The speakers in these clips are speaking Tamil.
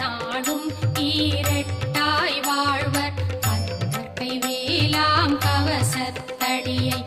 நாளும் ஈரட்டாய் வாழ்வர். கை வேலாம் கவசத்தடியை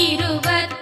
இருபத்தி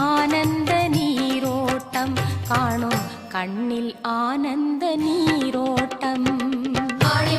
ஆனந்த நீரோட்டம் காணும் கண்ணில் ஆனந்த நீரோட்டம். ஆடி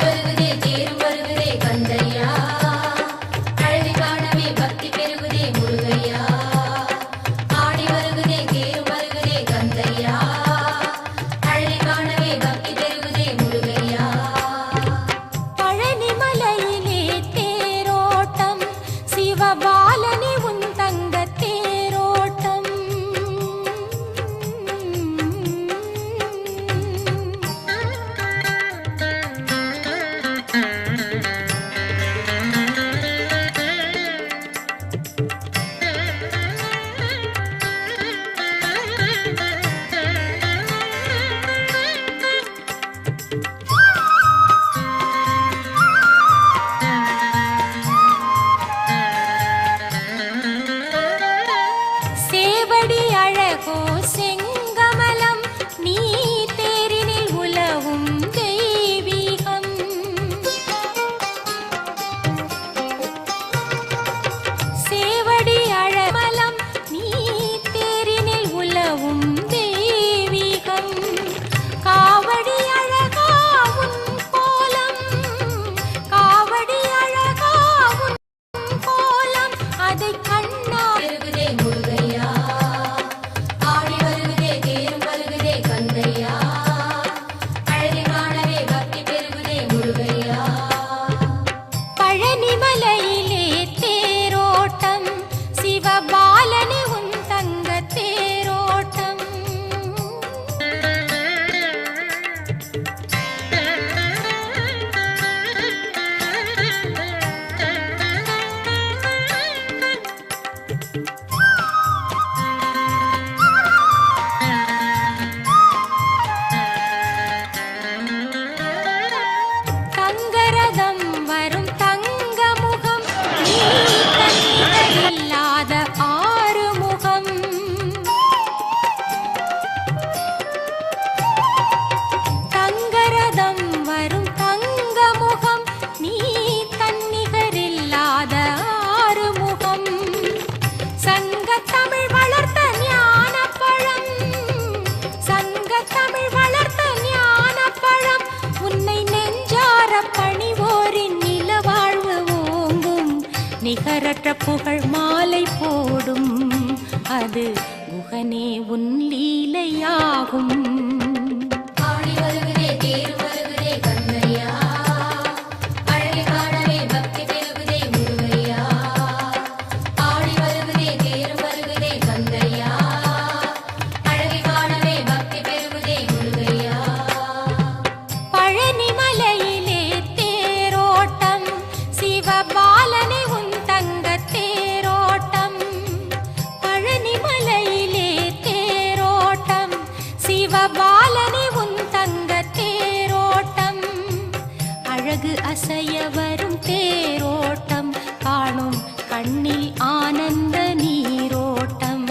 நிகரற்ற புகழ் மாலை போடும். அது குகனே உன் லீலையாகும். அசைய வரும் தேரோட்டம் காணும் கண்ணில் ஆனந்த நீரோட்டம்.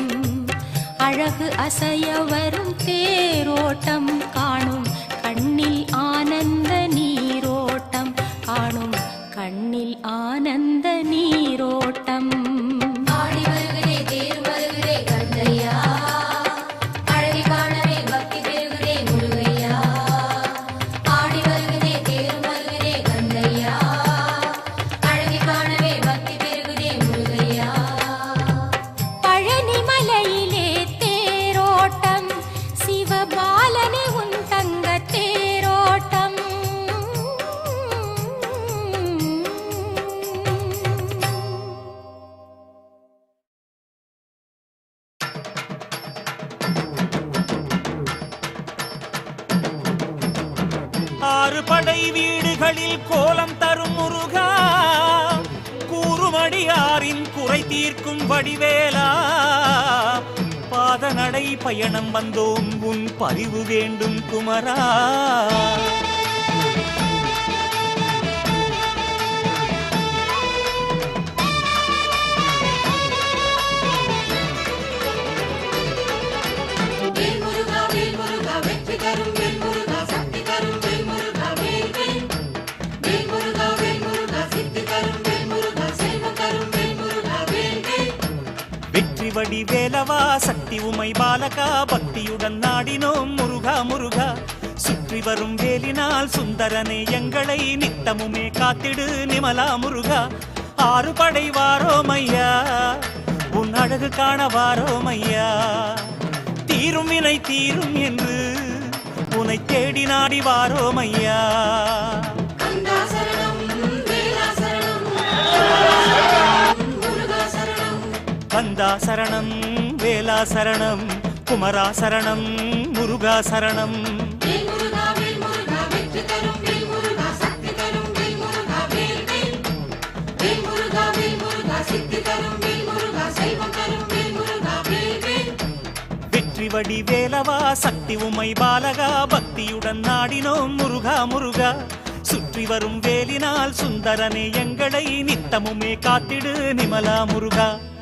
அழகு அசைய வரும் தேரோட்டம் வடிவேலா பாதநடை பயணம் வந்தோம் உன் பரிவு வேண்டும் குமரா. வடி வேலவா? சக்தி உமை பாலகா பக்தியுடன் நாடினோம் முருகா முருகா. சுற்றி வரும் வேலினால் சுந்தரனே எங்களை நித்தமுமே காத்திடு நிமலா முருகா. ஆறு படை ஐயா உன் அழகு காண ஐயா. தீரும் வினை தீரும் என்று உனை தேடி நாடி வாரோம் கந்தா சரணம் வேலா சரணம் குமரா சரணம் முருகா சரணம் வெற்றி வடி வேலவா சக்தி உமை பாலகா பக்தியுடன் நாடினோம். முருகா முருகா சுற்றி வரும் வேலினால் சுந்தரனே எங்களை நித்தமுமே காத்திடு. நிமலா முருகா.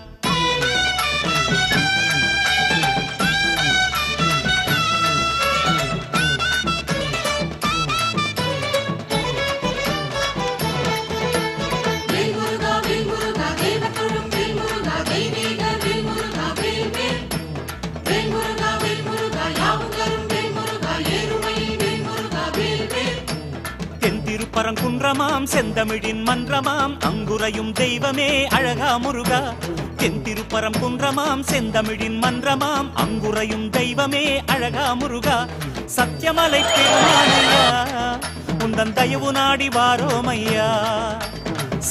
குன்றான் குன்றமாம் செந்தமிழின் மன்றமாம் அங்குரையும் தெய்வமே அழகா முருகா. தென் திருப்பரம் குன்றமாம் செந்தமிழின் மன்றமாம் அங்குரையும் தெய்வமே அழகா முருகா. சத்தியமலை பெருமானையா உந்தன் தயவு நாடி வாரோமையா.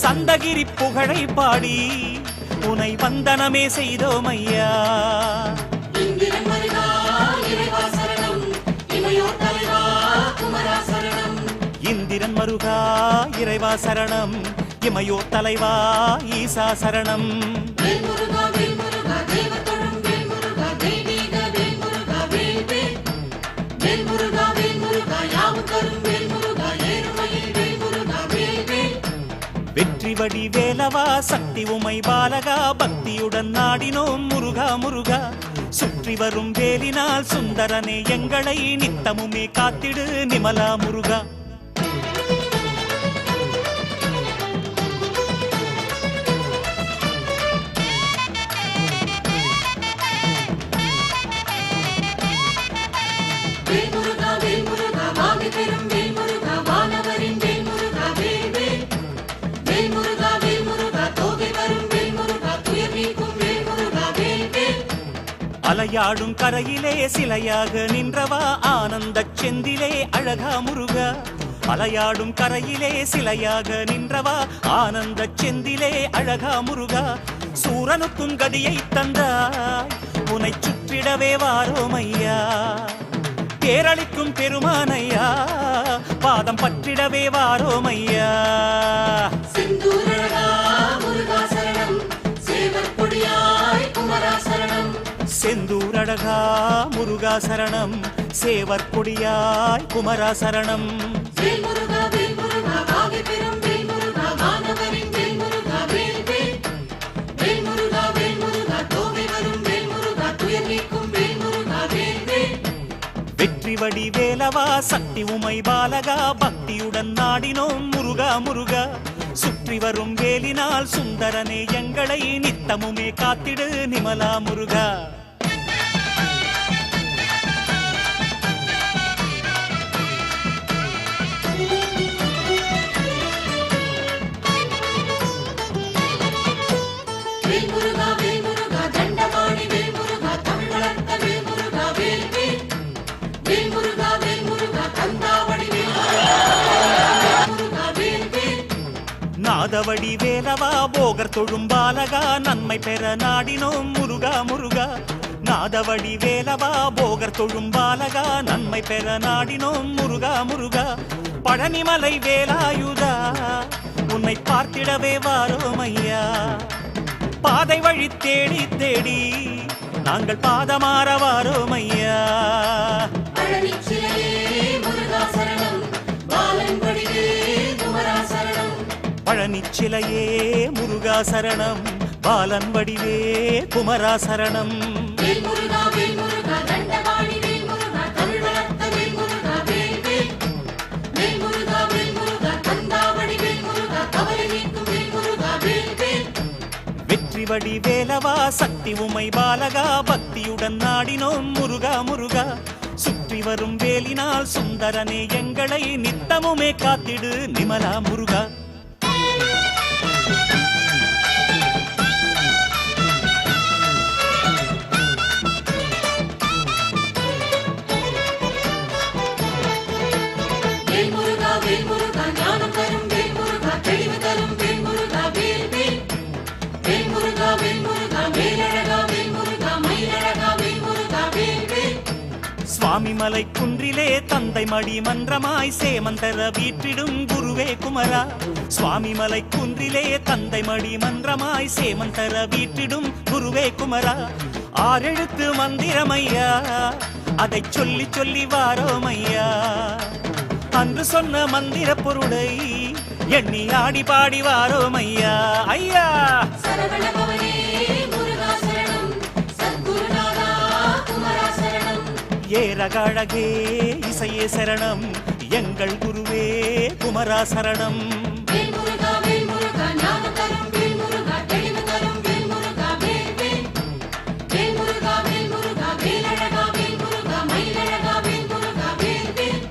சந்தகிரி புகழை பாடி உனை வந்தனமே செய்தோமையா. தரும் மருகா இறைவா சரணம். வேல் தலைவா ஈசா சரணம். வெற்றி வடி வேலவா சக்தி உமை பாலகா பக்தியுடன் நாடினோம் முருகா முருகா. சுற்றி வரும் வேலினால் சுந்தரனே எங்களை நித்தமுமே காத்திடு நிமலா முருகா. அலையாடும் கரையிலே சிலையாக நின்றவா ஆனந்த செந்திலே அழகா முருகா. அலையாடும் கரையிலே சிலையாக நின்றவா ஆனந்த செந்திலே அழகா முருகா. சூரனுக்கும் கதியை தந்தாய் உனை சுற்றிடவே வாரோமையா. ஐயா பேரளிக்கும் பெருமானையா பாதம் பற்றிடவே வாரோமையா. ஐயா செந்தூரழகா முருகா சரணம் குமரா சரணம் செந்தூரழகா முருகா சரணம். சேவர் கொடியாய் குமரா சரணம். வெற்றி வடி வேலவா சக்தி உமை பாலகா பக்தியுடன் நாடினோம் முருகா முருகா. சுற்றி வரும் வேலினால் சுந்தரனே எங்களை நித்தமுமே காத்திடு நிமலா முருகா. நாதவடி வேலவா? போகர் தொழும் பாலகா? நன்மை பெற நாடினோம் முருகா முருகா. நாதவடி வேலவா? போகர் தொழும் பாலகா? நன்மை பெற நாடினோம் முருகா முருகா. பழனிமலை வேலாயுதா? உன்னை பார்த்திடவே வாரோம் ஐயா. பாதை வழி தேடி தேடி நாங்கள் பாதமாற வாரோம் ஐயா. பழனிச்சிலையே முருகா சரணம். பாலன் வடிவே குமரா சரணம். வெற்றி வடி வேலவா சக்தி உமை பாலகா பக்தியுடன் நாடினோம் முருகா முருகா. சுற்றி வரும் வேலினால் சுந்தரனே எங்களை நித்தமுமே காத்திடு நிமலா முருகா. Thank you. சுவாமி மலை குன்றிலே தந்தை மடி மன்றமாய் சேமந்தர வீற்றிடும் குருவே குமரா. சுவாமி மலை குன்றிலே தந்தை மடி மன்றமாய் சேமந்தர வீற்றிடும் குருவே குமரா. ஆறெழுத்து மந்திரமையா அதை சொல்லி சொல்லி வாரோம் ஐயா அன்று சொன்ன மந்திர பொருளை எண்ணி ஆடி பாடி வாரோம் ஐயா! ஐயா வேல் முருகா மயிலழகா வேல் முருகா வேல் வேல்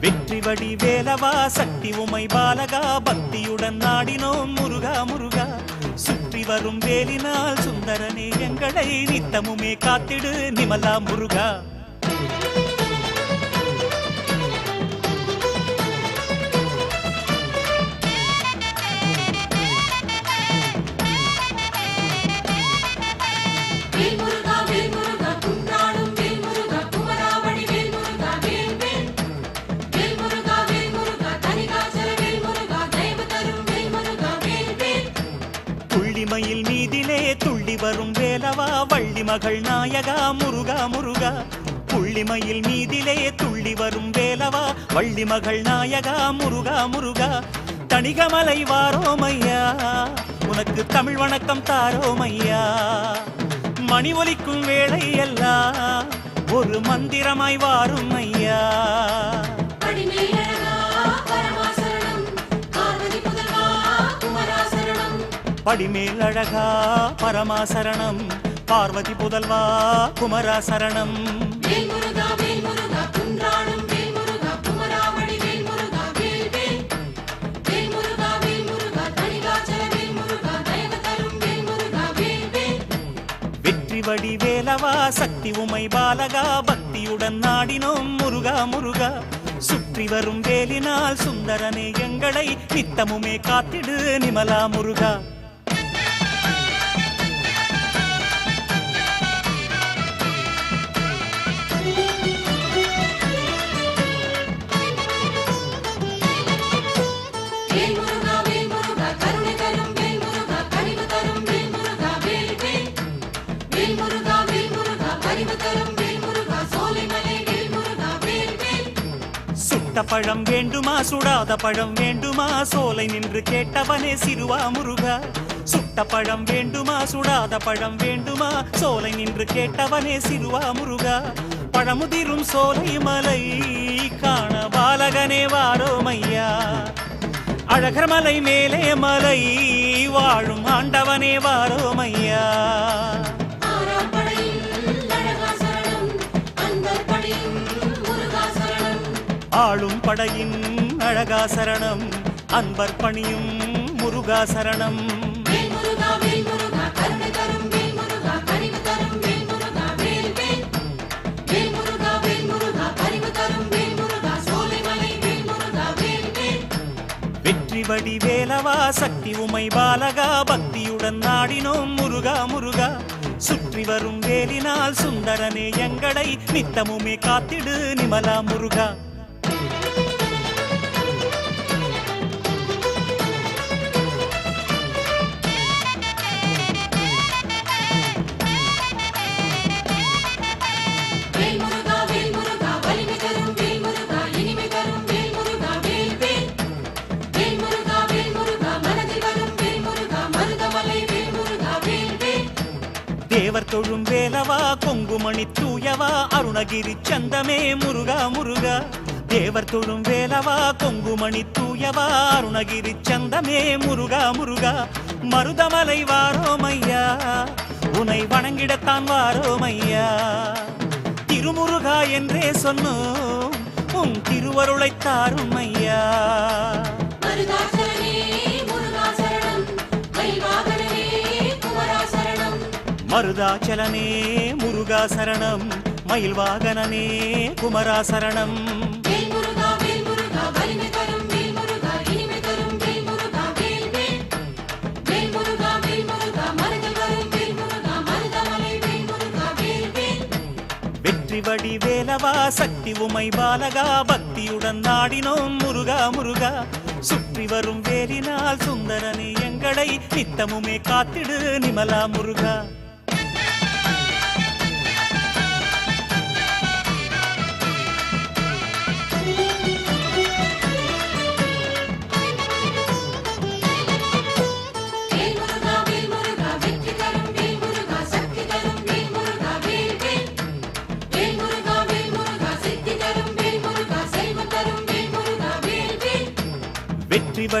வெற்றி வடி வேலவா சக்தி உமை பாலகா பக்தியுடன் நாடினோம் முருகா முருகா. சுற்றி வரும் வேலினால் சுந்தரனே எங்களை நித்தமுமே காத்திடு நிமலா முருகா. வரும் வேலவா? வள்ளி மகள் நாயகா முருகா முருகா. புள்ளிமயில் மீதிலே துள்ளி வரும் வேலவா? வள்ளி மகள் நாயகா முருகா முருகா. தணிகமலை வாரோமையா? உனக்கு தமிழ் வணக்கம் தாரோமையா? மணி ஒலிக்கும் வேளை எல்லாம் ஒரு மந்திரமாய் வாரும் ஐயா தரும் வேல் முருகா வேல் வேல் வெற்றி வெற்றி வேலவா சக்தி உமை பாலகா பக்தியுடன் நாடினோம். முருகா முருகா சுற்றி வரும் வேலினால் சுந்தரனே எங்களை நித்தமுமே காத்திடு நிமலா முருகா. கேட்ட பழம் வேண்டுமா? சுடாத பழம் வேண்டுமா? சோலை நின்று கேட்டவனே சிறுவா முருகா. சுட்ட பழம் வேண்டுமா? சுடாத பழம் வேண்டுமா? சோலை நின்று கேட்டவனே சிறுவா முருகா. பழமுதிரும் சோலை மலை காண பாலகனே வாரோமையா அழகர் மலை மேலே மலை வாழும் ஆண்டவனே வாரோமையா ஆளும் படையின் அழகா சரணம் அன்பர் பணியும் முருகா சரணம் வெற்றி வடி வேலவா சக்தி உமை பாலகா பக்தியுடன் நாடினோம் முருகா முருகா. சுற்றி வரும் வேலினால் சுந்தரனே எங்களை நித்தமுமே காத்திடு நிமலா முருகா. தேவர் தொழும் வேலவா? கொங்குமணி தூயவா? அருணகிரி சந்தமே முருகா முருகா. தேவர் தொழும் வேலவா? கொங்குமணி தூயவா? அருணகிரி சந்தமே முருகா முருகா. மருதமலை வாரோமையா? உனை வணங்கிடத்தான் வாரோமையா? திருமுருகா என்றே சொன்னோம் உன் திருவருளைத்தாரும் ஐயா முருகா மருதமலை வேல் முருகா வேல் வேல் வெற்றி வடி வேலவா சக்தி உமை பாலகா பக்தியுடன் நாடினோம் முருகா முருகா. சுற்றி வரும் வேலினால் சுந்தரனே எங்களை நித்தமுமே காத்திடு நிமலா முருகா.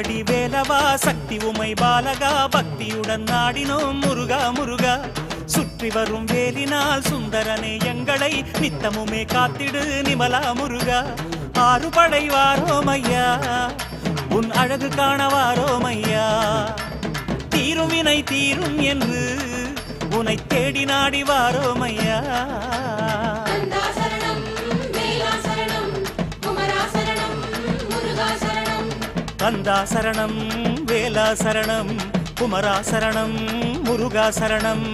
வடி வேலவா சக்தி உமை பாலகா பக்தியுடன் நாடினோம் முருகா முருகா. சுற்றி வரும் வேலினால் சுந்தரனே எங்களை நித்தமுமே காத்திடு நிமலா முருகா. ஆறு படை வாரோமையா உன் அழகு காண வாரோமையா தீரும் வினை தீரும் என்று உனை தேடி நாடி வாரோமையா கந்தா கந்தா சரணம் வேலா சரணம் குமரா சரணம் முருகா சரணம்